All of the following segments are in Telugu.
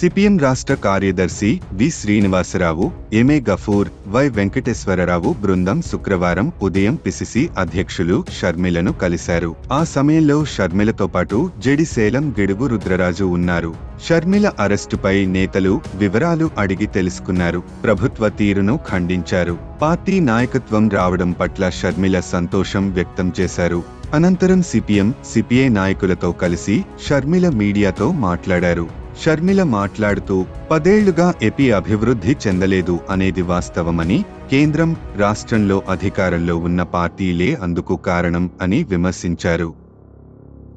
సిపిఎం రాష్ట్ర కార్యదర్శి V Srinivasarao MA Gafoor Y Venkateswararao బృందం శుక్రవారం ఉదయం పిసిసి అధ్యక్షులు షర్మిలను కలిశారు. ఆ సమయంలో షర్మిలతో పాటు జడిసేలం గిడుగు రుద్రరాజు ఉన్నారు. షర్మిల అరెస్టుపై నేతలు వివరాలు అడిగి తెలుసుకున్నారు. ప్రభుత్వ తీరును ఖండించారు. పార్టీ నాయకత్వం రావడం పట్ల షర్మిల సంతోషం వ్యక్తం చేశారు. అనంతరం సిపిఎం సిపిఐ నాయకులతో కలిసి షర్మిల మీడియాతో మాట్లాడారు. షర్మిల మాట్లాడుతూ పదేళ్ళుగా ఎపి అభివృద్ధి చెందలేదు అనేది వాస్తవమని కేంద్రం రాష్ట్రంలో అధికారంలో ఉన్న పార్టీలే అందుకు కారణం అని విమర్శించారు.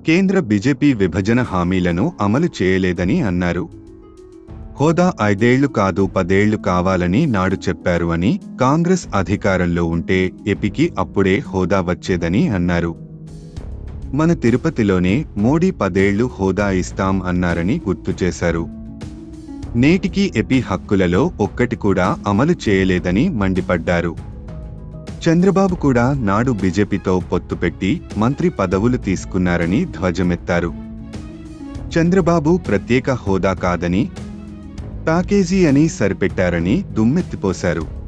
కేంద్ర బీజేపీ విభజన హామీలను అమలు చేయలేదని అన్నారు. హోదా ఐదేళ్ళు కాదు పదేళ్ళు కావాలని నాడు చెప్పారు అని కాంగ్రెస్ అధికారంలో ఉంటే ఎపికి అప్పుడే హోదా వచ్చేదని అన్నారు. మన తిరుపతిలోనే మోడీ పదేళ్ళు హోదా ఇస్తాం అన్నారని గుర్తు చేశారు. నేటికి ఎపి హక్కులలో ఒక్కటి కూడా అమలు చేయలేదని మండిపడ్డారు. చంద్రబాబు కూడా నాడు బీజేపీతో పొత్తు పెట్టి మంత్రి పదవులు తీసుకున్నారని ధ్వజమెత్తారు. చంద్రబాబు ప్రత్యేక హోదా కాదని ప్యాకేజీ అని సరిపెట్టారని దుమ్మెత్తిపోశారు.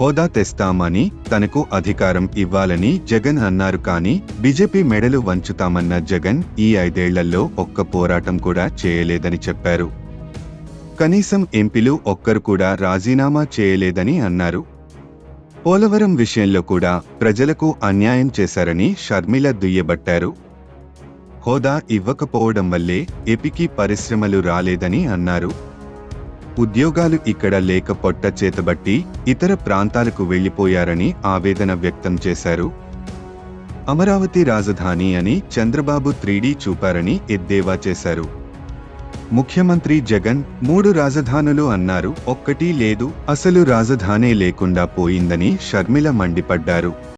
హోదా తెస్తామని తనకు అధికారం ఇవ్వాలని జగన్ అన్నారు కానీ బీజేపీ మెడలు వంచుతామన్న జగన్ ఈ ఐదేళ్ళలో ఒక్క పోరాటం కూడా చేయలేదని చెప్పారు. కనీసం ఎంపీలు ఒక్కరు కూడా రాజీనామా చేయలేదని అన్నారు. పోలవరం విషయంలో కూడా ప్రజలకు అన్యాయం చేశారని షర్మిల దుయ్యబట్టారు. హోదా ఇవ్వకపోవడం వల్లే ఏపీకి పరిశ్రమలు రాలేదని అన్నారు. ఉద్యోగాలు ఇక్కడ లేక పొట్ట చేతబట్టి ఇతర ప్రాంతాలకు వెళ్ళిపోయారని ఆవేదన వ్యక్తం చేశారు. అమరావతి రాజధాని అని చంద్రబాబు త్రీడీ చూపారని ఎద్దేవా చేశారు. ముఖ్యమంత్రి జగన్ మూడు రాజధానులు అన్నారు ఒక్కటీ లేదు అసలు రాజధానే లేకుండా పోయిందని షర్మిల మండిపడ్డారు.